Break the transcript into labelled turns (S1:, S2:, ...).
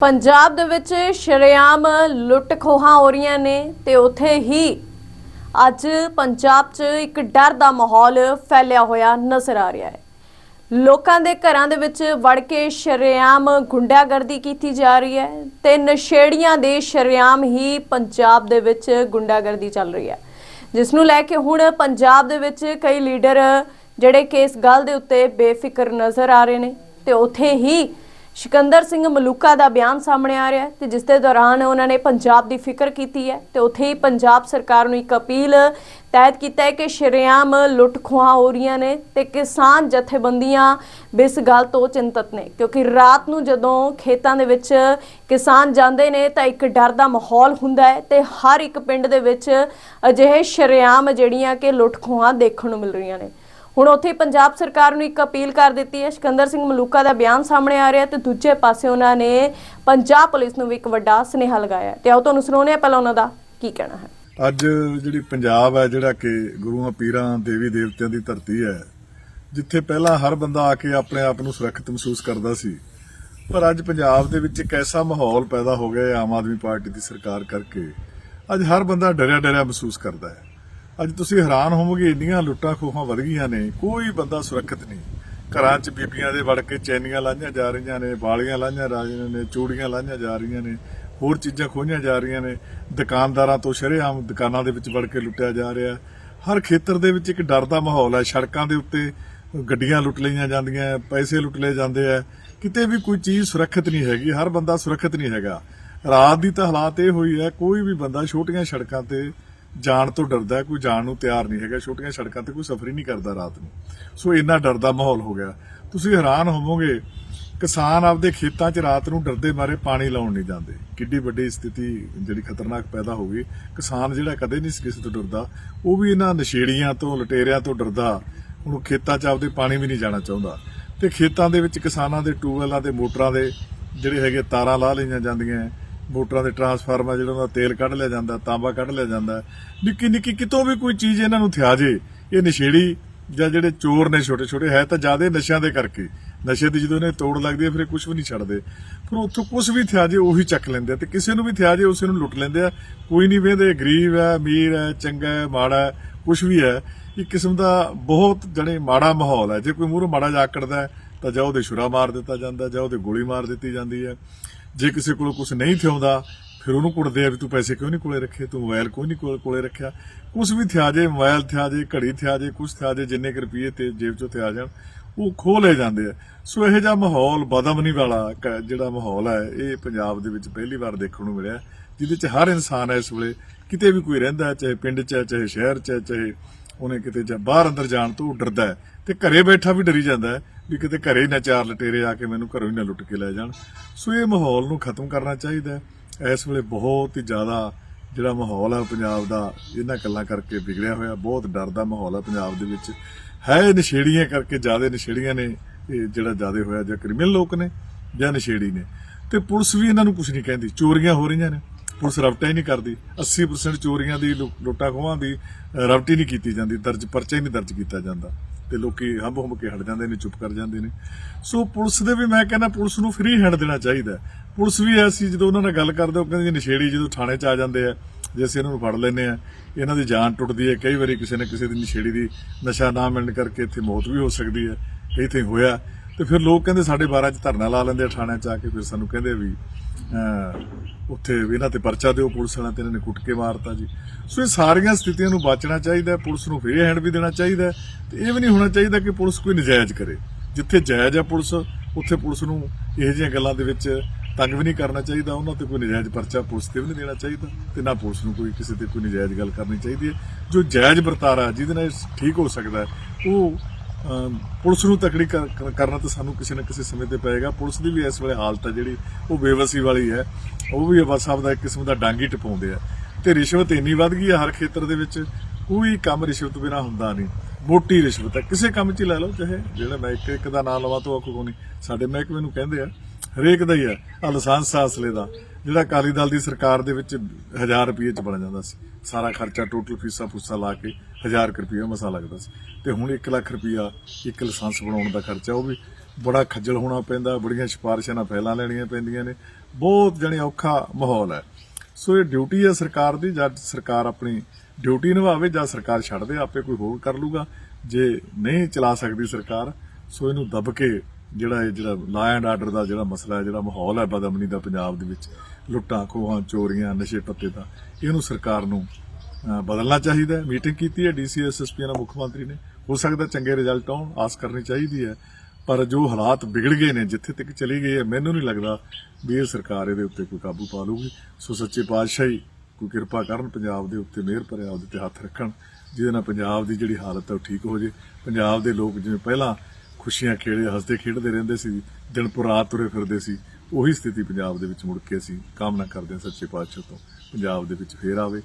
S1: ਪੰਜਾਬ ਦੇ ਵਿੱਚ ਸ਼ਰੇਆਮ ਲੁੱਟ ਖੋਹਾਂ ਹੋ ਰਹੀਆਂ ਨੇ ਤੇ ਉੱਥੇ ਹੀ ਅੱਜ ਪੰਜਾਬ 'ਚ ਇੱਕ ਡਰ ਦਾ ਮਾਹੌਲ ਫੈਲਿਆ ਹੋਇਆ ਨਜ਼ਰ ਆ ਰਿਹਾ ਹੈ। ਲੋਕਾਂ ਦੇ ਘਰਾਂ ਦੇ ਵਿੱਚ ਵੜ ਕੇ ਸ਼ਰੇਆਮ ਗੁੰਡਾਗਰਦੀ ਕੀਤੀ ਜਾ ਰਹੀ ਹੈ ਤੇ ਨਸ਼ੇੜੀਆਂ ਦੇ ਸ਼ਰੇਆਮ ਹੀ ਪੰਜਾਬ ਦੇ ਵਿੱਚ ਗੁੰਡਾਗਰਦੀ ਚੱਲ ਰਹੀ ਹੈ। ਜਿਸ ਨੂੰ ਲੈ ਕੇ ਹੁਣ ਪੰਜਾਬ ਦੇ ਵਿੱਚ ਕਈ ਲੀਡਰ ਜਿਹੜੇ ਕਿ ਇਸ ਗੱਲ ਦੇ ਉੱਤੇ ਬੇਫਿਕਰ ਨਜ਼ਰ ਆ ਰਹੇ ਨੇ ਤੇ ਉੱਥੇ ਹੀ ਸਿਕੰਦਰ ਸਿੰਘ ਮਲੂਕਾ ਦਾ ਬਿਆਨ ਸਾਹਮਣੇ ਆ ਰਿਹਾ ਹੈ ਤੇ ਜਿਸ ਦੇ ਦੌਰਾਨ ਉਹਨਾਂ ਨੇ ਪੰਜਾਬ ਦੀ ਫਿਕਰ ਕੀਤੀ ਹੈ ਤੇ ਉੱਥੇ ਹੀ ਪੰਜਾਬ ਸਰਕਾਰ ਨੂੰ ਇੱਕ ਅਪੀਲ ਤਹਿਤ ਕੀਤਾ ਹੈ ਕਿ ਸ਼ਰੇਆਮ ਲੁੱਟ ਖੋਹਾਂ ਹੋ ਰਹੀਆਂ ਨੇ ਤੇ ਕਿਸਾਨ ਜਥੇਬੰਦੀਆਂ ਵੀ ਇਸ ਗੱਲ ਤੋਂ ਚਿੰਤਤ ਨੇ, ਕਿਉਂਕਿ ਰਾਤ ਨੂੰ ਜਦੋਂ ਖੇਤਾਂ ਦੇ ਵਿੱਚ ਕਿਸਾਨ ਜਾਂਦੇ ਨੇ ਤਾਂ ਇੱਕ ਡਰ ਦਾ ਮਾਹੌਲ ਹੁੰਦਾ ਹੈ ਤੇ ਹਰ ਇੱਕ ਪਿੰਡ ਦੇ ਵਿੱਚ ਅਜਿਹੇ ਸ਼ਰੇਆਮ ਜਿਹੜੀਆਂ ਕਿ ਲੁੱਟ ਖੋਹਾਂ ਦੇਖਣ ਨੂੰ ਮਿਲ ਰਹੀਆਂ ਨੇ। ਹੁਣ ਉੱਥੇ ਪੰਜਾਬ ਸਰਕਾਰ ਨੂੰ ਇੱਕ ਅਪੀਲ ਕਰ ਦਿੱਤੀ ਹੈ। ਸਿਕੰਦਰ ਸਿੰਘ ਮਲੂਕਾ ਦਾ ਬਿਆਨ ਸਾਹਮਣੇ ਆ ਰਿਹਾ ਤੇ ਦੂਜੇ ਪਾਸੇ ਉਹਨਾਂ ਨੇ ਪੰਜਾਬ ਪੁਲਿਸ ਨੂੰ ਵੀ ਇੱਕ ਵੱਡਾ ਸੁਨੇਹਾ ਲਗਾਇਆ ਤੇ ਆਓ ਤੁਹਾਨੂੰ ਸੁਣਾਉਂਦੇ ਹਾਂ ਪਹਿਲਾਂ ਉਹਨਾਂ ਦਾ ਕੀ ਕਹਿਣਾ ਹੈ।
S2: ਅੱਜ ਜਿਹੜੀ ਪੰਜਾਬ ਹੈ, ਜਿਹੜਾ ਕਿ ਗੁਰੂਆਂ, ਪੀਰਾਂ, ਦੇਵੀ ਦੇਵਤਿਆਂ ਦੀ ਧਰਤੀ ਹੈ, ਜਿੱਥੇ ਪਹਿਲਾਂ ਹਰ ਬੰਦਾ ਆ ਕੇ ਆਪਣੇ ਆਪ ਨੂੰ ਸੁਰੱਖਿਅਤ ਮਹਿਸੂਸ ਕਰਦਾ ਸੀ, ਪਰ ਅੱਜ ਪੰਜਾਬ ਦੇ ਵਿੱਚ ਇੱਕ ਐਸਾ ਮਾਹੌਲ ਪੈਦਾ ਹੋ ਗਿਆ ਹੈ ਆਮ ਆਦਮੀ ਪਾਰਟੀ ਦੀ ਸਰਕਾਰ ਕਰਕੇ। ਅੱਜ ਹਰ ਬੰਦਾ ਡਰਿਆ ਡਰਿਆ ਮਹਿਸੂਸ ਕਰਦਾ ਹੈ। ਅੱਜ ਤੁਸੀਂ ਹੈਰਾਨ ਹੋਵੋਗੇ, ਇੰਨੀਆਂ ਲੁੱਟਾਂ ਖੋਹਾਂ ਵਧ ਗਈਆਂ ਨੇ, ਕੋਈ ਬੰਦਾ ਸੁਰੱਖਿਅਤ ਨਹੀਂ। ਘਰਾਂ 'ਚ ਬੀਬੀਆਂ ਦੇ ਵੜ ਕੇ ਚੈਨੀਆਂ ਲਾਈਆਂ ਜਾ ਰਹੀਆਂ ਨੇ, ਵਾਲੀਆਂ ਲਾਈਆਂ ਜਾ ਰਹੀਆਂ ਨੇ, ਚੂੜੀਆਂ ਲਾਈਆਂ ਜਾ ਰਹੀਆਂ ਨੇ, ਹੋਰ ਚੀਜ਼ਾਂ ਖੋਹੀਆਂ ਜਾ ਰਹੀਆਂ ਨੇ। ਦੁਕਾਨਦਾਰਾਂ ਤੋਂ ਸ਼ਰੇਆਮ ਦੁਕਾਨਾਂ ਦੇ ਵਿੱਚ ਵੜ ਕੇ ਲੁੱਟਿਆ ਜਾ ਰਿਹਾ। ਹਰ ਖੇਤਰ ਦੇ ਵਿੱਚ ਇੱਕ ਡਰ ਦਾ ਮਾਹੌਲ ਹੈ। ਸੜਕਾਂ ਦੇ ਉੱਤੇ ਗੱਡੀਆਂ ਲੁੱਟ ਲਈਆਂ ਜਾਂਦੀਆਂ, ਪੈਸੇ ਲੁੱਟ ਲਏ ਜਾਂਦੇ ਆ। ਕਿਤੇ ਵੀ ਕੋਈ ਚੀਜ਼ ਸੁਰੱਖਿਅਤ ਨਹੀਂ ਹੈਗੀ, ਹਰ ਬੰਦਾ ਸੁਰੱਖਿਅਤ ਨਹੀਂ ਹੈਗਾ। ਰਾਤ ਦੀ ਤਾਂ ਹਾਲਾਤ ਇਹ ਹੋਈ ਹੈ, ਕੋਈ ਵੀ ਬੰਦਾ ਛੋਟੀਆਂ ਸੜਕਾਂ ਤੇ ਜਾਣ ਤੋਂ ਡਰਦਾ ਕੋਈ ਜਾਣ ਨੂੰ ਤਿਆਰ ਨਹੀਂ ਹੈਗਾ, ਛੋਟੀਆਂ ਸੜਕਾਂ ਤੇ ਕੋਈ ਸਫ਼ਰ ਹੀ ਨਹੀਂ ਕਰਦਾ ਰਾਤ ਨੂੰ। ਸੋ ਇੰਨਾ ਡਰ ਦਾ ਮਾਹੌਲ ਹੋ ਗਿਆ। ਤੁਸੀਂ ਹੈਰਾਨ ਹੋਵੋਗੇ, ਕਿਸਾਨ ਆਪਦੇ ਖੇਤਾਂ 'ਚ ਰਾਤ ਨੂੰ ਡਰਦੇ ਮਾਰੇ ਪਾਣੀ ਲਾਉਣ ਨਹੀਂ ਜਾਂਦੇ। ਕਿੱਡੀ ਵੱਡੀ ਸਥਿਤੀ ਜਿਹੜੀ ਖਤਰਨਾਕ ਪੈਦਾ ਹੋ ਗਈ। ਕਿਸਾਨ ਜਿਹੜਾ ਕਦੇ ਨਹੀਂ ਕਿਸੇ ਤੋਂ ਡਰਦਾ, ਉਹ ਵੀ ਇਹਨਾਂ ਨਸ਼ੇੜੀਆਂ ਤੋਂ, ਲਟੇਰਿਆਂ ਤੋਂ ਡਰਦਾ। ਹੁਣ ਖੇਤਾਂ 'ਚ ਆਪਦੇ ਪਾਣੀ ਵੀ ਨਹੀਂ ਜਾਣਾ ਚਾਹੁੰਦਾ। ਤੇ ਖੇਤਾਂ ਦੇ ਵਿੱਚ ਕਿਸਾਨਾਂ ਦੇ ਟਿਊਬਵੈੱਲਾਂ ਦੇ ਮੋਟਰਾਂ ਦੇ ਜਿਹੜੇ ਹੈਗੇ ਤਾਰਾਂ ਲਾ ਲਈਆਂ ਜਾਂਦੀਆਂ। ਮੋਟਰਾਂ ਦੇ ਟਰਾਂਸਫਾਰਮਰ ਜਿਹੜਾ ਉਹਦਾ ਤੇਲ ਕੱਢ ਲਿਆ ਜਾਂਦਾ, ਤਾਂਬਾ ਕੱਢ ਲਿਆ ਜਾਂਦਾ। ਨਿੱਕੀ ਨਿੱਕੀ ਕਿਤੋਂ ਵੀ ਕੋਈ ਚੀਜ਼ ਇਹਨਾਂ ਨੂੰ ਥਿਆ ਜੇ, ਇਹ ਨਸ਼ੇੜੀ ਜਾਂ ਜਿਹੜੇ ਚੋਰ ਨੇ ਛੋਟੇ ਛੋਟੇ ਹੈ ਤਾਂ ਜ਼ਿਆਦਾ ਨਸ਼ਿਆਂ ਦੇ ਕਰਕੇ। ਨਸ਼ੇ ਦੀ ਜਦੋਂ ਇਹਨੇ ਤੋੜ ਲੱਗਦੀ ਹੈ, ਫਿਰ ਕੁਝ ਵੀ ਨਹੀਂ ਛੱਡਦੇ। ਫਿਰ ਉੱਥੋਂ ਕੁਝ ਵੀ ਥਿਆ ਜੇ, ਉਹੀ ਚੱਕ ਲੈਂਦੇ ਆ ਤੇ ਕਿਸੇ ਨੂੰ ਵੀ ਥਿਆ ਜੇ, ਉਸੇ ਨੂੰ ਲੁੱਟ ਲੈਂਦੇ ਆ। ਕੋਈ ਨਹੀਂ ਵੇਂਦੇ ਗਰੀਬ ਹੈ, ਅਮੀਰ ਹੈ, ਚੰਗਾ ਹੈ, ਮਾੜਾ ਹੈ ਕੁਝ ਵੀ ਹੈ। ਇੱਕ ਕਿਸਮ ਦਾ ਬਹੁਤ ਜਣੇ ਮਾੜਾ ਮਾਹੌਲ ਹੈ। ਜੇ ਕੋਈ ਮੂਹਰੋਂ ਮਾੜਾ ਜਾ ਆਕੜਦਾ ਤਾਂ ਜਾਂ ਉਹਦੇ ਛੁਰਾ ਮਾਰ ਦਿੱਤਾ ਜਾਂਦਾ, ਜਾਂ ਉਹਦੇ ਗੋਲੀ ਮਾਰ ਦਿੱਤੀ ਜਾਂਦੀ ਹੈ। ਜੇ ਕਿਸੇ ਕੋਲ ਕੁਝ ਨਹੀਂ ਥਿਆਉਂਦਾ ਫਿਰ ਉਹਨੂੰ ਕੁੱਟਦੇ ਆ ਵੀ ਤੂੰ ਪੈਸੇ ਕਿਉਂ ਨਹੀਂ ਕੋਲੇ ਰੱਖੇ, ਤੂੰ ਮੋਬਾਈਲ ਕੋਈ ਨਹੀਂ ਕੋਲੇ ਰੱਖਿਆ? ਕੁਝ ਵੀ ਥਿਆ ਜੇ, ਮੋਬਾਈਲ ਥਿਆ ਜੇ, ਘੜੀ ਥਿਆ ਜੇ ਕੁਝ ਥਿਆ ਜੇ, ਜਿੰਨੇ ਕੁ ਰੁਪਏ ਤੇ ਜੇਬ ਚੋਂ ਥਿਆ ਜਾਣ, ਉਹ ਖੋਹ ਲੈ ਜਾਂਦੇ ਆ। ਸੋ ਇਹੋ ਜਿਹਾ ਮਾਹੌਲ ਬਦਮਨੀ ਵਾਲਾ ਜਿਹੜਾ ਮਾਹੌਲ ਹੈ, ਇਹ ਪੰਜਾਬ ਦੇ ਵਿੱਚ ਪਹਿਲੀ ਵਾਰ ਦੇਖਣ ਨੂੰ ਮਿਲਿਆ, ਜਿਹਦੇ ਚ ਹਰ ਇਨਸਾਨ ਇਸ ਵੇਲੇ, ਕਿਤੇ ਵੀ ਕੋਈ ਰਹਿੰਦਾ ਚਾਹੇ ਪਿੰਡ ਚ ਹੈ, ਚਾਹੇ ਸ਼ਹਿਰ ਚ ਹੈ, ਚਾਹੇ ਉਹਨੇ ਕਿਤੇ ਜਾਂ ਬਾਹਰ ਅੰਦਰ ਜਾਣ ਤੋਂ ਡਰਦਾ ਹੈ ਤੇ ਘਰੇ ਬੈਠਾ ਵੀ ਡਰੀ ਜਾਂਦਾ ਹੈ ਵੀ ਕਿਤੇ ਘਰੇ ਹੀ ਨਾ ਚਾਰ ਲਟੇਰੇ ਆ ਕੇ ਮੈਨੂੰ ਘਰੋਂ ਹੀ ਨਾ ਲੁੱਟ ਕੇ ਲੈ ਜਾਣ। ਸੋ ਇਹ ਮਾਹੌਲ ਨੂੰ ਖਤਮ ਕਰਨਾ ਚਾਹੀਦਾ ਹੈ। ਇਸ ਵੇਲੇ ਬਹੁਤ ਹੀ ਜ਼ਿਆਦਾ ਜਿਹੜਾ ਮਾਹੌਲ ਹੈ ਪੰਜਾਬ ਦਾ, ਇਹਨਾਂ ਗੱਲਾਂ ਕਰਕੇ ਵਿਗੜਿਆ ਹੋਇਆ, ਬਹੁਤ ਡਰ ਦਾ ਮਾਹੌਲ ਹੈ ਪੰਜਾਬ ਦੇ ਵਿੱਚ। ਹੈ ਨਸ਼ੇੜੀਆਂ ਕਰਕੇ ਜ਼ਿਆਦਾ ਨਸ਼ੇੜੀਆਂ ਨੇ, ਇਹ ਜਿਹੜਾ ਜ਼ਿਆਦਾ ਹੋਇਆ ਜਾਂ ਕ੍ਰਿਮੀਨਲ ਲੋਕ ਨੇ ਜਾਂ ਨਸ਼ੇੜੀ ਨੇ। ਤੇ ਪੁਲਿਸ ਵੀ ਇਹਨਾਂ ਨੂੰ ਕੁਝ ਨਹੀਂ ਕਹਿੰਦੀ, ਚੋਰੀਆਂ ਹੋ ਰਹੀਆਂ ਨੇ। ਪੁਲਿਸ ਰਵਟਾ ਹੀ ਨਹੀਂ ਕਰਦੀ। 80% ਚੋਰੀਆਂ ਦੀ ਲੁੱਟਾਂ ਖੋਹਾਂ ਦੀ ਅ, ਨਹੀਂ ਕੀਤੀ ਜਾਂਦੀ। ਦਰਜ ਪਰਚਾ ਹੀ ਨਹੀਂ ਦਰਜ ਕੀਤਾ ਜਾਂਦਾ। ਤੇ ਲੋਕੀ ਹੰਬ ਹੰਬ ਕੇ ਹਟ ਜਾਂਦੇ ਨੇ ਚੁੱਪ ਕਰ ਜਾਂਦੇ ਨੇ। ਸੋ ਪੁਲਿਸ ਦੇ ਵੀ ਮੈਂ ਕਹਿੰਦਾ ਪੁਲਿਸ ਨੂੰ ਫ੍ਰੀ ਹੈਂਡ ਦੇਣਾ ਚਾਹੀਦਾ ਪੁਲਿਸ ਵੀ ਐਸੀ ਜਦੋਂ ਉਹਨਾਂ ਨਾਲ ਗੱਲ ਕਰਦੇ ਉਹ ਕਹਿੰਦੇ ਨਸ਼ੇੜੀ ਜਦੋਂ ਥਾਣੇ 'ਚ ਆ ਜਾਂਦੇ ਆ ਜੇ ਅਸੀਂ ਇਹਨਾਂ ਨੂੰ ਫੜ ਲੈਨੇ ਆ ਇਹਨਾਂ ਦੀ ਜਾਨ ਟੁੱਟਦੀ ਹੈ। ਕਈ ਵਾਰੀ ਕਿਸੇ ਨਾ ਕਿਸੇ ਦੀ ਨਸ਼ੇੜੀ ਦੀ ਨਸ਼ਾ ਨਾ ਮਿਲਣ ਕਰਕੇ ਇੱਥੇ ਮੌਤ ਵੀ ਹੋ ਸਕਦੀ ਹੈ। ਕਈ ਇੱਥੇ ਹੋਇਆ। ਤੇ ਫਿਰ ਲੋਕ ਕਹਿੰਦੇ ਸਾਡੇ 12 ਚ ਧਰਨਾ ਲਾ ਲੈਂਦੇ ਆ ਥਾਣਿਆਂ 'ਚ ਆ ਕੇ ਫਿਰ ਸਾਨੂੰ ਕਹਿੰਦੇ ਵੀ ਉੱਥੇ ਇਹਨਾਂ ਤੇ ਪਰਚਾ ਦਿਓ, ਪੁਲਿਸ ਵਾਲਿਆਂ ਤੇ ਇਹਨਾਂ ਨੇ ਕੁੱਟ ਕੇ ਮਾਰਤਾ ਜੀ। ਸੋ ਇਹ ਸਾਰੀਆਂ ਸਥਿਤੀਆਂ ਨੂੰ ਬਚਣਾ ਚਾਹੀਦਾ ਪੁਲਿਸ ਨੂੰ ਫ੍ਰੀ ਹੈਂਡ ਵੀ ਦੇਣਾ ਚਾਹੀਦਾ ਹੈ ਤੇ ਇਹ ਵੀ ਨਹੀਂ ਹੋਣਾ ਚਾਹੀਦਾ ਕਿ ਪੁਲਿਸ ਕੋਈ ਨਜਾਇਜ਼ ਕਰੇ। ਜਿੱਥੇ ਜਾਇਜ਼ ਆ ਪੁਲਿਸ, ਉੱਥੇ ਪੁਲਿਸ ਨੂੰ ਇਹੋ ਜਿਹੀਆਂ ਗੱਲਾਂ ਦੇ ਵਿੱਚ ਤੰਗ ਵੀ ਨਹੀਂ ਕਰਨਾ ਚਾਹੀਦਾ, ਉਹਨਾਂ ਤੇ ਕੋਈ ਨਜਾਇਜ਼ ਪਰਚਾ ਪੁਲਿਸ ਤੇ ਵੀ ਨਹੀਂ ਦੇਣਾ ਚਾਹੀਦਾ ਤੇ ਨਾ ਪੁਲਿਸ ਨੂੰ ਕੋਈ ਕਿਸੇ ਤੇ ਕੋਈ ਨਜਾਇਜ਼ ਗੱਲ ਕਰਨੀ ਚਾਹੀਦੀ ਹੈ। ਜੋ ਜਾਇਜ਼ ਵਰਤਾਰਾ ਜਿਹਦੇ ਨਾਲ ਠੀਕ ਹੋ ਸਕਦਾ ਉਹ ਪੁਲਿਸ ਨੂੰ ਤਕੜੀ ਕਰ- ਕਰਨਾ ਤਾਂ ਸਾਨੂੰ ਕਿਸੇ ਨਾ ਕਿਸੇ ਸਮੇਂ ਤੇ ਪਏਗਾ। ਪੁਲਿਸ ਦੀ ਵੀ ਇਸ ਵੇਲੇ ਹਾਲਤ ਹੈ ਜਿਹੜੀ, ਉਹ ਬੇਵਸੀ ਵਾਲੀ ਹੈ। ਉਹ ਵੀ ਬਸ ਸਾਹਿਬ ਦਾ ਇੱਕ ਕਿਸਮ ਦਾ ਡਾਂਗੀ ਟਪਾਉਂਦੇ ਆ। ਤੇ ਰਿਸ਼ਵਤ ਇੰਨੀ ਵੱਧ ਗਈ ਹੈ ਹਰ ਖੇਤਰ ਦੇ ਵਿੱਚ, ਕੋਈ ਕੰਮ ਰਿਸ਼ਵਤ ਬਿਨਾ ਹੁੰਦਾ ਨਹੀਂ। ਮੋਟੀ ਰਿਸ਼ਵਤ ਹੈ। ਕਿਸੇ ਕੰਮ 'ਚ ਹੀ ਲੈ ਲਓ, ਚਾਹੇ ਜਿਹੜਾ ਮੈਂ ਇੱਕ ਇੱਕ ਦਾ ਨਾਮ ਲਵਾਂ, ਤੋਂ ਉਹ ਕੋਈ ਨਹੀਂ ਸਾਡੇ ਮਹਿਕਮੇ ਨੂੰ ਕਹਿੰਦੇ ਆ, ਹਰੇਕ ਦਾ ਹੀ ਹੈ ਆ ਲਾਇਸੈਂਸ ਹਾਸਲੇ ਦਾ। ਜਿਹੜਾ ਅਕਾਲੀ ਦਲ ਦੀ ਸਰਕਾਰ ਦੇ ਵਿੱਚ 1000 ਰੁਪਏ ਚ ਬਣ ਜਾਂਦਾ ਸੀ। ਸਾਰਾ ਖਰਚਾ, ਟੋਟਲ ਫੀਸਾਂ ਫੂਸਾਂ ਲਾ ਕੇ 1000 ਰੁਪਏ ਮਸਾ ਲੱਗਦਾ ਸੀ। ਤੇ ਹੁਣ 1 ਲੱਖ ਰੁਪਇਆ ਇੱਕ ਲਾਇਸੈਂਸ ਬਣਾਉਣ ਦਾ ਖਰਚਾ, ਉਹ ਵੀ ਬੜਾ ਖੱਜਲ ਹੋਣਾ ਪੈਂਦਾ, ਬੜੀਆਂ ਸਿਫਾਰਿਸ਼ਾਂ ਨਾਲ ਫੈਲਾਂ ਲੈਣੀਆਂ ਪੈਂਦੀਆਂ ਨੇ। ਬਹੁਤ ਜਣੀ ਔਖਾ ਮਾਹੌਲ ਹੈ। ਸੋ ਇਹ ਡਿਊਟੀ ਹੈ ਸਰਕਾਰ ਦੀ ਜਦ ਸਰਕਾਰ ਆਪਣੀ ਡਿਊਟੀ ਨਿਭਾਵੇ, ਜਾਂ ਸਰਕਾਰ ਛੱਡ ਦੇ, ਆਪੇ ਕੋਈ ਹੋਰ ਕਰ ਲੂਗਾ। ਜੇ ਨਹੀਂ ਚਲਾ ਸਕਦੀ ਸਰਕਾਰ, ਸੋ ਇਹਨੂੰ ਦਬ ਕੇ ਜਿਹੜਾ ਇਹ ਜਿਹੜਾ ਲਾ ਐਂਡ ਆਰਡਰ ਦਾ ਜਿਹੜਾ ਮਸਲਾ ਹੈ, ਜਿਹੜਾ ਮਾਹੌਲ ਹੈ ਬਦਮਨੀ ਦਾ ਪੰਜਾਬ ਦੇ ਵਿੱਚ, ਲੁੱਟਾਂ, ਖੋਹਾਂ, ਚੋਰੀਆਂ, ਨਸ਼ੇ ਪੱਤੇ ਦਾ, ਇਹਨੂੰ ਸਰਕਾਰ ਨੂੰ ਬਦਲਣਾ ਚਾਹੀਦਾ ਮੀਟਿੰਗ ਕੀਤੀ ਹੈ ਡੀਸੀ ਐਸਐਸਪੀ ਨਾਲ ਮੁੱਖ ਮੰਤਰੀ ਨੇ। ਹੋ ਸਕਦਾ ਚੰਗੇ ਰਿਜ਼ਲਟ ਆਉਣ, ਆਸ ਕਰਨੀ ਚਾਹੀਦੀ ਹੈ। ਪਰ ਜੋ ਹਾਲਾਤ ਵਿਗੜ ਗਏ ਨੇ, ਜਿੱਥੇ ਤੱਕ ਚਲੀ ਗਈ ਹੈ, ਮੈਨੂੰ ਨਹੀਂ ਲੱਗਦਾ ਵੀ ਇਹ ਸਰਕਾਰ ਇਹਦੇ ਉੱਤੇ ਕੋਈ ਕਾਬੂ ਪਾ ਲੂਗੀ ਸੋ ਸੱਚੇ ਪਾਤਸ਼ਾਹੀ, ਕੋਈ ਕਿਰਪਾ ਕਰਨ ਪੰਜਾਬ ਦੇ ਉੱਤੇ ਮਿਹਰ ਭਰਿਆ ਉਹਦੇ ਤੇ ਹੱਥ ਰੱਖਣ, ਜਿਹਦੇ ਨਾਲ ਪੰਜਾਬ ਦੀ ਜਿਹੜੀ ਹਾਲਤ ਹੈ ਉਹ ਠੀਕ ਹੋ ਜੇ। ਪੰਜਾਬ ਦੇ ਲੋਕ ਜਿਵੇਂ ਪਹਿਲਾਂ ਖੁਸ਼ੀਆਂ ਖੇੜੇ ਹੱਸਦੇ ਖੇਡਦੇ ਰਹਿੰਦੇ ਸੀ, ਦਿਨ ਪੁਰ ਰਾਤ ਤੁਰੇ ਫਿਰਦੇ ਸੀ, ਉਹੀ ਸਥਿਤੀ ਪੰਜਾਬ ਦੇ ਵਿੱਚ ਮੁੜ ਕੇ ਅਸੀਂ ਕਾਮਨਾ ਕਰਦੇ ਹਾਂ ਸੱਚੇ ਪਾਤਸ਼ਾਹ ਤੋਂ। ਪੰਜਾਬ ਦੇ ਵਿੱਚ ਫੇਰ ਆਵੇ।